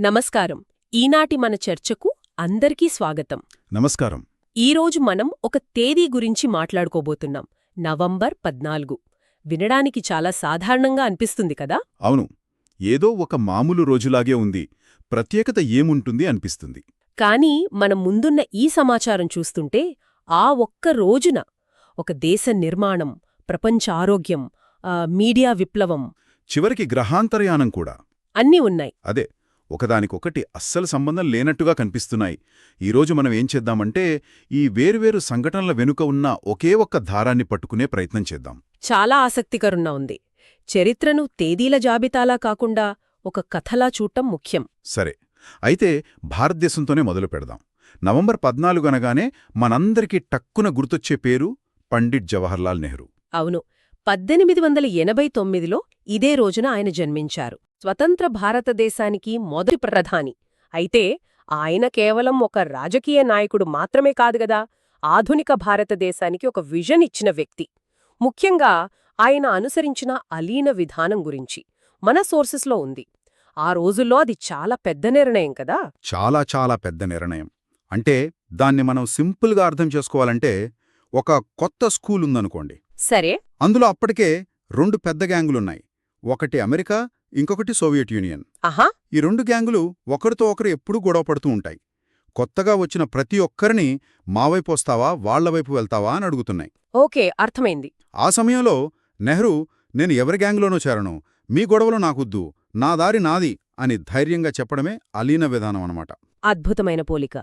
నమస్కారం. ఈనాటి మన చర్చకు అందరికీ స్వాగతం. నమస్కారం. ఈరోజు మనం ఒక తేదీ గురించి మాట్లాడుకోబోతున్నాం. నవంబర్ పద్నాలుగు. వినడానికి చాలా సాధారణంగా అనిపిస్తుంది కదా? అవును. ఏదో ఒక మామూలు రోజులాగే ఉంది. ప్రత్యేకత ఏముంటుంది అనిపిస్తుంది. కానీ మనం ముందున్న ఈ సమాచారం చూస్తుంటే ఆ ఒక్క రోజున ఒక దేశ నిర్మాణం ప్రపంచ ఆరోగ్యం మీడియా విప్లవం చివరికి గ్రహాంతరయానం కూడా. అన్నీ ఉన్నాయి. అదే. ఒకదానికొకటి అస్సలు సంబంధం లేనట్టుగా కనిపిస్తున్నాయి. ఈరోజు మనం ఏం చేద్దామంటే ఈ వేర్వేరు సంఘటనల వెనుక ఉన్న ఒకే ఒక్క దారాన్ని పట్టుకునే ప్రయత్నం చేద్దాం. చాలా ఆసక్తికరంగా ఉంది. చరిత్రను తేదీల జాబితాలా కాకుండా ఒక కథలా చూడటం ముఖ్యం. సరే అయితే భారతదేశంతోనే మొదలు పెడదాం. నవంబర్ పద్నాలుగు అనగానే మనందరికీ టక్కున గుర్తొచ్చే పేరు పండిట్ జవహర్లాల్ నెహ్రూ. అవును పద్దెనిమిది వందల ఎనభై తొమ్మిదిలో ఇదే రోజున ఆయన జన్మించారు. స్వతంత్ర భారతదేశానికి మొదటి ప్రధాని. అయితే ఆయన కేవలం ఒక రాజకీయ నాయకుడు మాత్రమే కాదుగదా ఆధునిక భారతదేశానికి ఒక విజన్ ఇచ్చిన వ్యక్తి. ముఖ్యంగా ఆయన అనుసరించిన అలీన విధానం గురించి మన సోర్సెస్లో ఉంది. ఆ రోజుల్లో అది చాలా పెద్ద నిర్ణయం కదా? చాలా చాలా పెద్ద నిర్ణయం. అంటే దాన్ని మనం సింపుల్గా అర్థం చేసుకోవాలంటే ఒక కొత్త స్కూల్ ఉందనుకోండి. సరే. అందులో అప్పటికే రెండు పెద్ద గ్యాంగులున్నాయి. ఒకటి అమెరికా ఇంకొకటి సోవియట్ యూనియన్. ఆహా! ఈ రెండు గ్యాంగులు ఒకరితో ఒకరు ఎప్పుడూ గొడవ పడుతూ ఉంటాయి. కొత్తగా వచ్చిన ప్రతి ఒక్కరిని మా వైపు వస్తావా వాళ్ళ వైపు వెళ్తావా అని అడుగుతున్నాయి. ఓకే అర్థమైంది. ఆ సమయంలో నెహ్రూ నేను ఎవరి గ్యాంగ్లోనూ చేరను. మీ గొడవలు నాకొద్దు. నా దారి నాది అని ధైర్యంగా చెప్పడమే అలీన విధానం అన్నమాట. అద్భుతమైన పోలిక.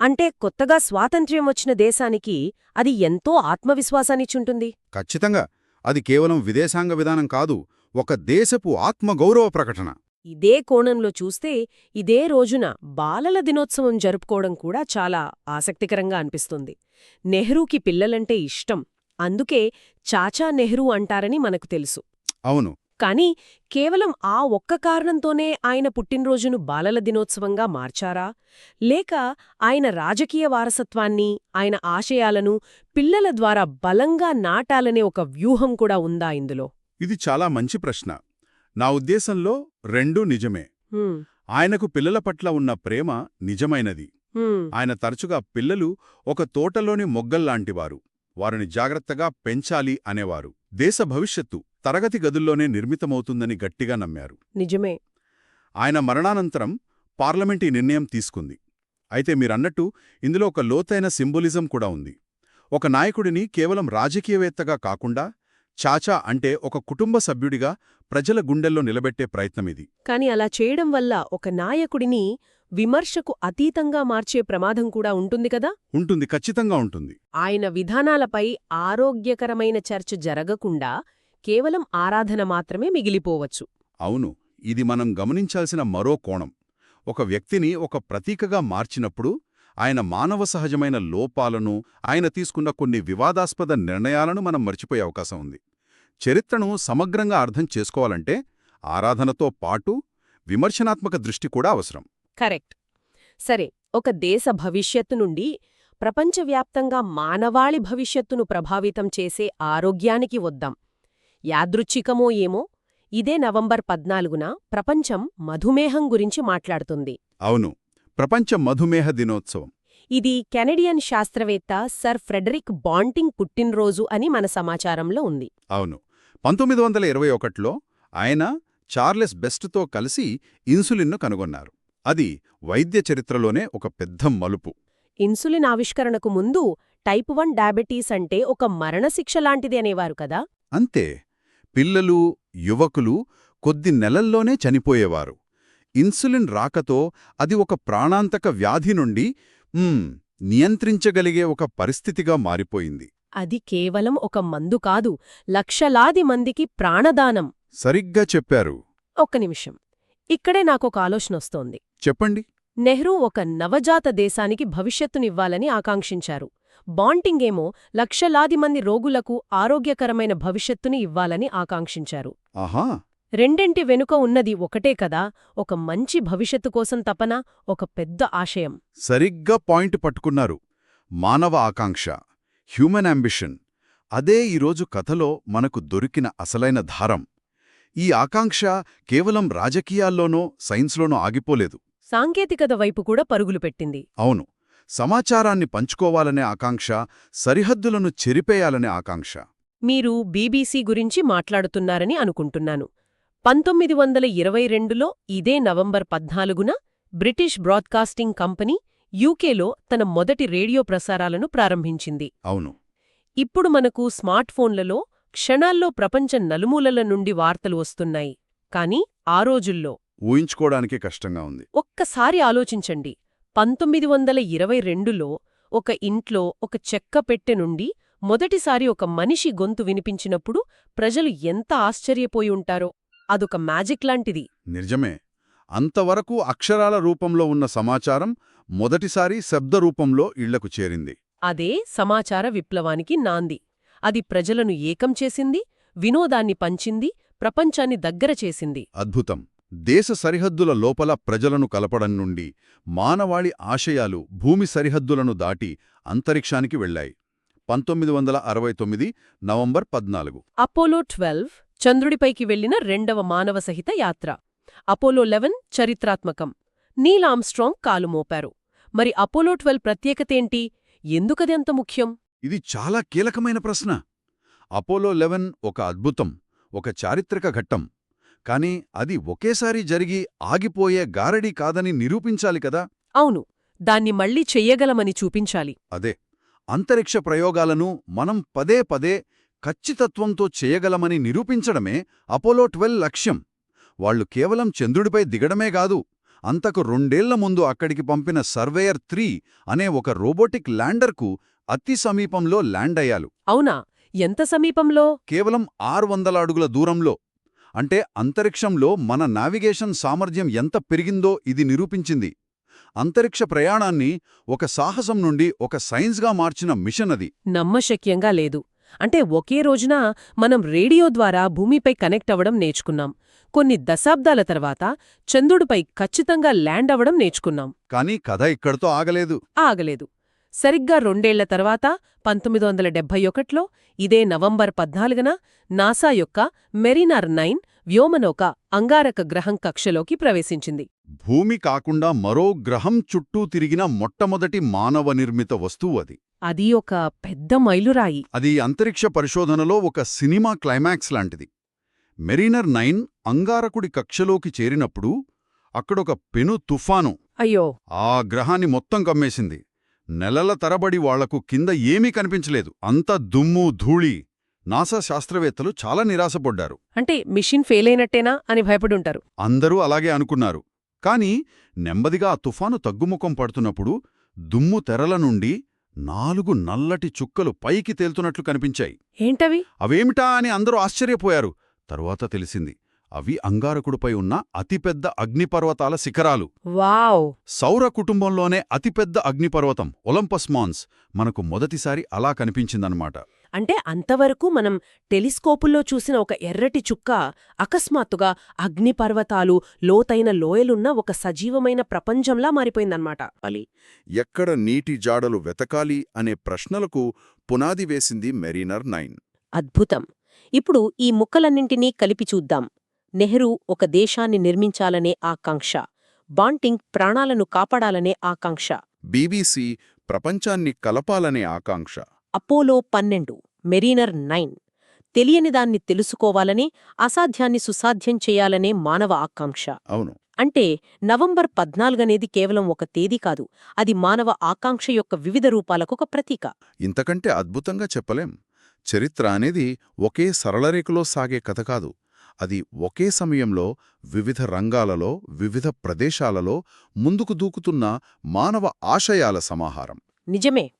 అంటే కొత్తగా స్వాతంత్ర్యం వచ్చిన దేశానికి అది ఎంతో ఆత్మవిశ్వాసాన్నిచ్చుంటుంది. ఖచ్చితంగా. అది కేవలం విదేశాంగ విధానం కాదు. ఒక దేశపు ఆత్మగౌరవ ప్రకటన. ఇదే కోణంలో చూస్తే ఇదే రోజున బాలల దినోత్సవం జరుపుకోవడం కూడా చాలా ఆసక్తికరంగా అనిపిస్తుంది. నెహ్రూకి పిల్లలంటే ఇష్టం. అందుకే చాచా నెహ్రూ అంటారని మనకు తెలుసు. అవును. కానీ కేవలం ఆ ఒక్క కారణంతోనే ఆయన పుట్టినరోజును బాలల దినోత్సవంగా మార్చారా? లేక ఆయన రాజకీయ వారసత్వాన్ని ఆయన ఆశయాలను పిల్లల ద్వారా బలంగా నాటాలనే ఒక వ్యూహం కూడా ఉందా ఇందులో? ఇది చాలా మంచి ప్రశ్న. నా ఉద్దేశంలో రెండూ నిజమే. ఆయనకు పిల్లల పట్ల ఉన్న ప్రేమ నిజమైనది. ఆయన తరచుగా పిల్లలు ఒక తోటలోని మొగ్గల్లాంటివారు. వారిని జాగ్రత్తగా పెంచాలి అనేవారు. దేశ భవిష్యత్తు తరగతి గదుల్లోనే నిర్మితమవుతుందని గట్టిగా నమ్మారు. నిజమే. ఆయన మరణానంతరం పార్లమెంట్ ఈ నిర్ణయం తీసుకుంది. అయితే మీరన్నట్టు ఇందులో ఒక లోతైన సింబొలిజం కూడా ఉంది. ఒక నాయకుడిని కేవలం రాజకీయవేత్తగా కాకుండా చాచా అంటే ఒక కుటుంబ సభ్యుడిగా ప్రజల గుండెల్లో నిలబెట్టే ప్రయత్నమిది కాని అలా చేయడం వల్ల ఒక నాయకుడిని విమర్శకు అతీతంగా మార్చే ప్రమాదం కూడా ఉంటుంది కదా? ఉంటుంది ఖచ్చితంగా ఉంటుంది. ఆయన విధానాలపై ఆరోగ్యకరమైన చర్చ జరగకుండా కేవలం ఆరాధన మాత్రమే మిగిలిపోవచ్చు. అవును ఇది మనం గమనించాల్సిన మరో కోణం. ఒక వ్యక్తిని ఒక ప్రతీకగా మార్చినప్పుడు ఆయన మానవ సహజమైన లోపాలను ఆయన తీసుకున్న కొన్ని వివాదాస్పద నిర్ణయాలను మనం మర్చిపోయే అవకాశం ఉంది. చరిత్రను సమగ్రంగా అర్థం చేసుకోవాలంటే ఆరాధనతో పాటు విమర్శనాత్మక దృష్టి కూడా అవసరం. కరెక్ట్. సరే ఒక దేశ భవిష్యత్తు నుండి ప్రపంచవ్యాప్తంగా మానవాళి భవిష్యత్తును ప్రభావితం చేసే ఆరోగ్యానికి వద్దాం. యాదృచ్ఛికమో ఏమో ఇదే నవంబర్ పద్నాలుగున ప్రపంచం మధుమేహం గురించి మాట్లాడుతుంది. అవును. ప్రపంచ మధుమేహ దినోత్సవం. ఇది కెనడియన్ శాస్త్రవేత్త సర్ ఫ్రెడరిక్ బాంటింగ్ పుట్టినరోజు అని మన సమాచారంలో ఉంది. అవును. పంతొమ్మిది వందల ఇరవై ఒకటిలో ఆయన చార్లెస్ బెస్ట్తో కలిసి ఇన్సులిన్ను కనుగొన్నారు. అది వైద్య చరిత్రలోనే ఒక పెద్ద మలుపు. ఇన్సులిన్ ఆవిష్కరణకు ముందు టైప్ వన్ డయాబెటీస్ అంటే ఒక మరణశిక్ష లాంటిది అనేవారు కదా? అంతే. పిల్లలు యువకులు కొద్ది నెలల్లోనే చనిపోయేవారు. ఇన్సులిన్ రాకతో అది ఒక ప్రాణాంతక వ్యాధి నుండి నియంత్రించగలిగే ఒక పరిస్థితిగా మారిపోయింది. అది కేవలం ఒక మందు కాదు లక్షలాది మందికి ప్రాణదానం. సరిగ్గా చెప్పారు. ఒక్క నిమిషం. ఇక్కడే నాకొక ఆలోచనొస్తోంది చెప్పండి. నెహ్రూ ఒక నవజాత దేశానికి భవిష్యత్తునివ్వాలని ఆకాంక్షించారు. బాంటింగేమో లక్షలాది మంది రోగులకు ఆరోగ్యకరమైన భవిష్యత్తుని ఇవ్వాలని ఆకాంక్షించారు. ఆహా! రెండింటి వెనుక ఉన్నది ఒకటే కదా ఒక మంచి భవిష్యత్తు కోసం తపన ఒక పెద్ద ఆశయం. సరిగ్గా పాయింట్ పట్టుకున్నారు. మానవ ఆకాంక్ష హ్యూమన్ అంబిషన్. అదే ఈరోజు కథలో మనకు దొరికిన అసలైన ధారం ఈ ఆకాంక్ష కేవలం రాజకీయాల్లోనో సైన్స్లోనో ఆగిపోలేదు. సాంకేతికత వైపు కూడా పరుగులు పెట్టింది. అవును సమాచారాన్ని పంచుకోవాలనే ఆకాంక్ష సరిహద్దులను చెరిపేయాలనే ఆకాంక్ష. మీరు బీబీసీ గురించి మాట్లాడుతున్నారని అనుకుంటున్నాను. పంతొమ్మిది వందల ఇరవై రెండులో ఇదే నవంబర్ పద్నాలుగున బ్రిటిష్ బ్రాడ్కాస్టింగ్ కంపెనీ యూకేలో తన మొదటి రేడియో ప్రసారాలను ప్రారంభించింది. అవును. ఇప్పుడు మనకు స్మార్ట్ఫోన్లలో క్షణాల్లో ప్రపంచం నలుమూలల నుండి వార్తలు వస్తున్నాయి. కాని ఆ రోజుల్లో ఊహించుకోవడానికే కష్టంగా ఉంది. ఒక్కసారి ఆలోచించండి. పంతొమ్మిది వందల ఇరవై రెండులో ఒక ఇంట్లో ఒక చెక్క పెట్టె నుండి మొదటిసారి ఒక మనిషి గొంతు వినిపించినప్పుడు ప్రజలు ఎంత ఆశ్చర్యపోయి ఉంటారో. అదొక మ్యాజిక్ లాంటిది. నిజమే. అంతవరకు అక్షరాల రూపంలో ఉన్న సమాచారం మొదటిసారి శబ్ద రూపంలో ఇళ్ళకు చేరింది. అదే సమాచార విప్లవానికి నాంది. అది ప్రజలను ఏకం చేసింది వినోదాన్ని పంచింది ప్రపంచాన్ని దగ్గర చేసింది. అద్భుతం. దేశ సరిహద్దుల లోపల ప్రజలను కలపడం నుండి మానవాళి ఆశయాలు భూమి సరిహద్దులను దాటి అంతరిక్షానికి వెళ్ళాయి పంతొమ్మిది వందల అరవై తొమ్మిది నవంబర్ పద్నాలుగు. అపోలో ట్వెల్వ్ చంద్రుడిపైకి వెళ్ళిన రెండవ మానవ సహిత యాత్ర. అపోలో లెవెన్ చరిత్రాత్మకం. నీల్ ఆమ్స్ట్రాంగ్ కాలు మోపారు. మరి అపోలో ట్వెల్వ్ ప్రత్యేకతేంటి ఎందుకది అంత ముఖ్యం? ఇది చాలా కీలకమైన ప్రశ్న. అపోలో లెవెన్ ఒక అద్భుతం ఒక చారిత్రక ఘట్టం. కాని అది ఒకేసారి జరిగి ఆగిపోయే గారడీ కాదని నిరూపించాలి కదా? అవును దాన్ని మళ్ళీ చెయ్యగలమని చూపించాలి. అదే అంతరిక్ష ప్రయోగాలను మనం పదే పదే ఖచ్చితత్వంతో చేయగలమని నిరూపించడమే అపోలో ట్వెల్వ్ లక్ష్యం. వాళ్ళు కేవలం చంద్రుడిపై దిగడమే గాదు అంతకు రెండేళ్ళ ముందు అక్కడికి పంపిన సర్వేయర్ త్రీ అనే ఒక రోబోటిక్ ల్యాండర్కు అతి సమీపంలో ల్యాండ్ అయ్యాలు. అవునా? ఎంత సమీపంలో? కేవలం ఆరు వందల అడుగుల దూరంలో. అంటే అంతరిక్షంలో మన నావిగేషన్ సామర్థ్యం ఎంత పెరిగిందో ఇది నిరూపించింది. అంతరిక్ష ప్రయాణాన్ని ఒక సాహసం నుండి ఒక సైన్స్గా మార్చిన మిషన్ అది. నమ్మశక్యంగా లేదు. అంటే ఒకే రోజున మనం రేడియో ద్వారా భూమిపై కనెక్ట్ అవ్వడం నేర్చుకున్నాం. కొన్ని దశాబ్దాల తర్వాత చంద్రుడిపై ఖచ్చితంగా ల్యాండ్ అవ్వడం నేర్చుకున్నాం. కానీ కథ ఇక్కడితో ఆగలేదు. ఆగలేదు. సరిగ్గా రెండేళ్ళ తర్వాత పంతొమ్మిది వందల డెబ్బై ఒకట్లో ఇదే నవంబర్ పద్నాలుగున నాసా యొక్క మెరీనార్ నైన్ వ్యోమనౌక అంగారక గ్రహం కక్షలోకి ప్రవేశించింది. భూమి కాకుండా మరో గ్రహం చుట్టూ తిరిగిన మొట్టమొదటి మానవ నిర్మిత వస్తువు అది. అది ఒక పెద్ద మైలురాయి. అది అంతరిక్ష పరిశోధనలో ఒక సినిమా క్లైమాక్స్ లాంటిది. మెరీనర్ నైన్ అంగారకుడి కక్షలోకి చేరినప్పుడు అక్కడొక పెను తుఫాను అయ్యో. ఆ గ్రహాన్ని మొత్తం కమ్మేసింది. నెలల తరబడి వాళ్ళకు కింద ఏమీ కనిపించలేదు. అంత దుమ్ము ధూళి. నాసా శాస్త్రవేత్తలు చాలా నిరాశపడ్డారు. అంటే మిషన్ ఫెయిల్ అయినట్టేనా అని భయపడుంటారు. అందరూ అలాగే అనుకున్నారు. కాని నెమ్మదిగా ఆ తుఫాను తగ్గుముఖం పడుతున్నప్పుడు దుమ్ము తెరల నుండి నాలుగు నల్లటి చుక్కలు పైకి తేలుతున్నట్లు కనిపించాయి. ఏంటవి? అవేమిటా అని అందరూ ఆశ్చర్యపోయారు. తరువాత తెలిసింది అవి అంగారకుడిపై ఉన్న అతిపెద్ద అగ్నిపర్వతాల శిఖరాలు. వావ్! సౌర కుటుంబంలోనే అతిపెద్ద అగ్నిపర్వతం ఒలంపస్ మాన్స్ మనకు మొదటిసారి అలా కనిపించిందన్నమాట. అంటే అంతవరకు మనం టెలిస్కోపుల్లో చూసిన ఒక ఎర్రటి చుక్క అకస్మాత్తుగా అగ్నిపర్వతాలు లోతైన లోయలున్న ఒక సజీవమైన ప్రపంచంలా మారిపోయిందన్నమాట. ఎక్కడ నీటి జాడలు వెతకాలి అనే ప్రశ్నలకు పునాది వేసింది మెరీనర్ నైన్. అద్భుతం! ఇప్పుడు ఈ ముక్కలన్నింటినీ కలిపి చూద్దాం. నెహ్రూ ఒక దేశాన్ని నిర్మించాలనే ఆకాంక్ష బాంటింగ్ ప్రాణాలను కాపాడాలనే ఆకాంక్ష. బీబీసీ ప్రపంచాన్ని కలపాలనే ఆకాంక్ష. అపోలో పన్నెండు మెరీనర్ నైన్. తెలియని దాన్ని తెలుసుకోవాలనే అసాధ్యాన్ని సుసాధ్యం చేయాలనే మానవ ఆకాంక్ష. అవును. అంటే నవంబర్ పద్నాలుగనేది కేవలం ఒక తేదీ కాదు అది మానవ ఆకాంక్ష యొక్క వివిధ రూపాలకు ఒక ప్రతీక. ఇంతకంటే అద్భుతంగా చెప్పలేం. చరిత్ర అనేది ఒకే సరళరేఖలో సాగే కథ కాదు. అది ఒకే సమయంలో వివిధ రంగాలలో వివిధ ప్రదేశాలలో ముందుకు దూకుతున్న మానవ ఆశయాల సమాహారం. నిజమే.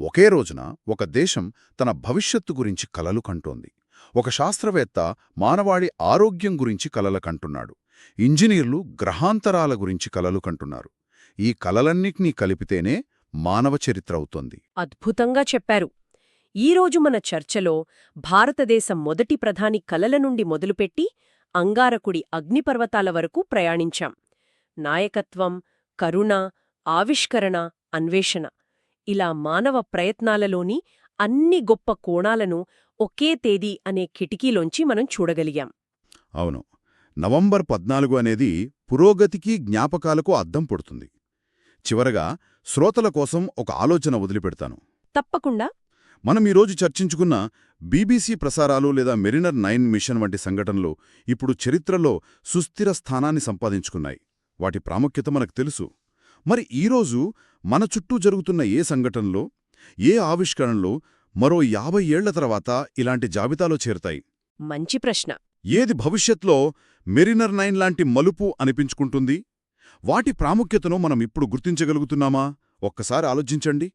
ఒకే రోజున ఒక దేశం తన భవిష్యత్తు గురించి కలలు కంటోంది. ఒక శాస్త్రవేత్త మానవాడి ఆరోగ్యం గురించి కలలు కంటున్నాడు. ఇంజనీర్లు గ్రహాంతరాల గురించి కలలు కంటున్నారు. ఈ కలలన్నిటినీ కలిపితేనే మానవ చరిత్ర అవుతోంది. అద్భుతంగా చెప్పారు. ఈరోజు మన చర్చలో భారతదేశం మొదటి ప్రధాని కలల నుండి మొదలుపెట్టి అంగారకుడి అగ్నిపర్వతాల వరకు ప్రయాణించాం. నాయకత్వం కరుణ ఆవిష్కరణ అన్వేషణ. ఇలా మానవ ప్రయత్నాలలోని అన్ని గొప్ప కోణాలను ఒకే తేదీ అనే కిటికీలోంచి మనం చూడగలిగాం. అవును. నవంబర్ పద్నాలుగు అనేది పురోగతికి జ్ఞాపకాలకు అద్దం పడుతుంది. చివరగా శ్రోతల కోసం ఒక ఆలోచన వదిలిపెడతాను. తప్పకుండా. మనం ఈరోజు చర్చించుకున్న బీబీసీ ప్రసారాలు లేదా మెరినర్ నైన్ మిషన్ వంటి సంఘటనలు ఇప్పుడు చరిత్రలో సుస్థిర స్థానాన్ని సంపాదించుకున్నాయి. వాటి ప్రాముఖ్యత మనకు తెలుసు. మరి ఈరోజు మన చుట్టూ జరుగుతున్న ఏ సంఘటనలో ఏ ఆవిష్కరణలో మరో యాభై ఏళ్ళ తర్వాత ఇలాంటి జాబితాలో చేరుతాయి? మంచి ప్రశ్న. ఏది భవిష్యత్లో మెరినర్ నైన్ లాంటి మలుపు అనిపించుకుంటుంది? వాటి ప్రాముఖ్యతను మనం ఇప్పుడు గుర్తించగలుగుతున్నామా? ఒక్కసారి ఆలోచించండి.